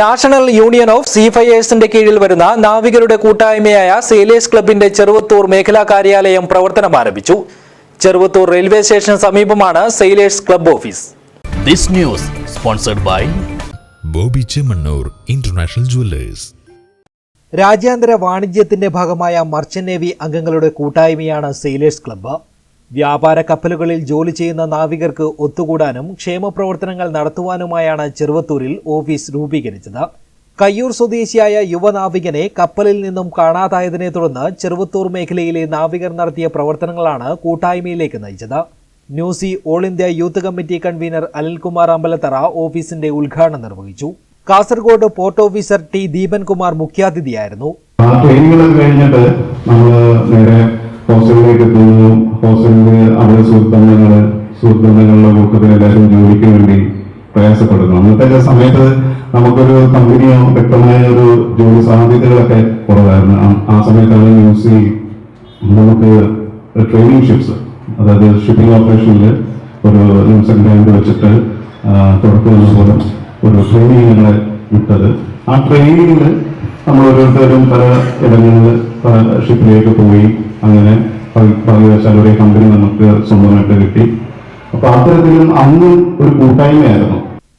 National union of സീഫയേഴ്സിന്റെ കീഴിൽ വരുന്ന നാവികരുടെ കൂട്ടായ്മയായ സേലേഴ്സ് ക്ലബിന്റെ ചെറുവത്തൂർ മേഖലാ കാര്യാലയം പ്രവർത്തനം ആരംഭിച്ചു. ചെറുവത്തൂർ റെയിൽവേ സ്റ്റേഷന് സമീപമാണ് sailors club office. This news sponsored by Boby Chemmanur international jewellers. രാജ്യാന്തര വാണിജ്യത്തിന്റെ ഭാഗമായ മർച്ചന്റ് നേവി അംഗങ്ങളുടെ കൂട്ടായ്മയാണ് സെയിലേഴ്സ് ക്ലബ്ബ്. വ്യാപാര കപ്പലുകളിൽ ജോലി ചെയ്യുന്ന നാവികർക്ക് ഒത്തുകൂടാനും ക്ഷേമപ്രവർത്തനങ്ങൾ നടത്തുവാനുമായാണ് ചെറുവത്തൂരിൽ ഓഫീസ് രൂപീകരിച്ചത്. കയ്യൂർ സ്വദേശിയായ യുവനാവികനെ കപ്പലിൽ നിന്നും കാണാതായതിനെ തുടർന്ന് ചെറുവത്തൂർ മേഖലയിലെ നാവികർ നടത്തിയ പ്രവർത്തനങ്ങളാണ് കൂട്ടായ്മയിലേക്ക് നയിച്ചത്. ന്യൂസി all India youth committee convener Anilkumar Ambalathara ഓഫീസിന്റെ ഉദ്ഘാടനം നിർവഹിച്ചു. Kasaragod port officer T Deepankumar മുഖ്യാതിഥിയായിരുന്നു. കഴിഞ്ഞിട്ട് നമ്മൾ നേരെ ഹോസ്റ്റലിലേക്ക് എത്തുന്നു ഹോസ്റ്റലിൽ അവിടെ സുഹൃത്തങ്ങൾ സുഹൃത്തങ്ങളുടെ കൂട്ടത്തിൽ എല്ലാവരും ജോലിക്ക് വേണ്ടി പ്രയാസപ്പെടുന്നു. അന്നത്തെ സമയത്ത് നമുക്കൊരു കമ്പനിയോ വ്യക്തമായ ഒരു ജോലി സാധ്യതകളൊക്കെ കുറവായിരുന്നു. ആ- സമയത്താണ് യൂസി നമുക്ക് ട്രെയിനിങ് ഷിപ്സ് അതായത് ഷിപ്പിംഗ് ഓപ്പറേഷനിൽ ഒരു സെക്കൻഡ് ഗ്രാൻഡ് വെച്ചിട്ട് തുടക്കുന്ന പോലെ ഒരു ട്രെയിനിങ് വിട്ടത്. ആ ട്രെയിനിങ്ങിൽ നമ്മൾ ഓരോരുത്തരും പല ഇടങ്ങളിൽ പല ഷിപ്പിലേക്ക് പോയി. അങ്ങനെ ഒരേ കമ്പനി നമുക്ക് സ്വന്തമായിട്ട് കിട്ടി. അപ്പൊ അത്തരത്തിലും അന്ന് ഒരു കൂട്ടായ്മയായിരുന്നു.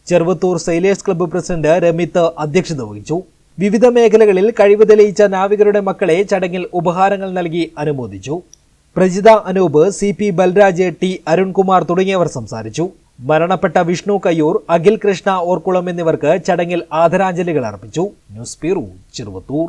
Cheruvathur sailors club president Ramith അധ്യക്ഷത വഹിച്ചു. വിവിധ മേഖലകളിൽ കഴിവ് തെളിയിച്ച നാവികരുടെ മക്കളെ ചടങ്ങിൽ ഉപഹാരങ്ങൾ നൽകി അനുമോദിച്ചു. Prajitha Anoop C P Balraj T Arunkumar തുടങ്ങിയവർ സംസാരിച്ചു. മരണപ്പെട്ട വിഷ്ണു കയ്യൂർ അഖിൽ കൃഷ്ണ ഓർക്കുളം എന്നിവർക്ക് ചടങ്ങിൽ ആദരാഞ്ജലികൾ അർപ്പിച്ചു. News bureau Cheruvathur.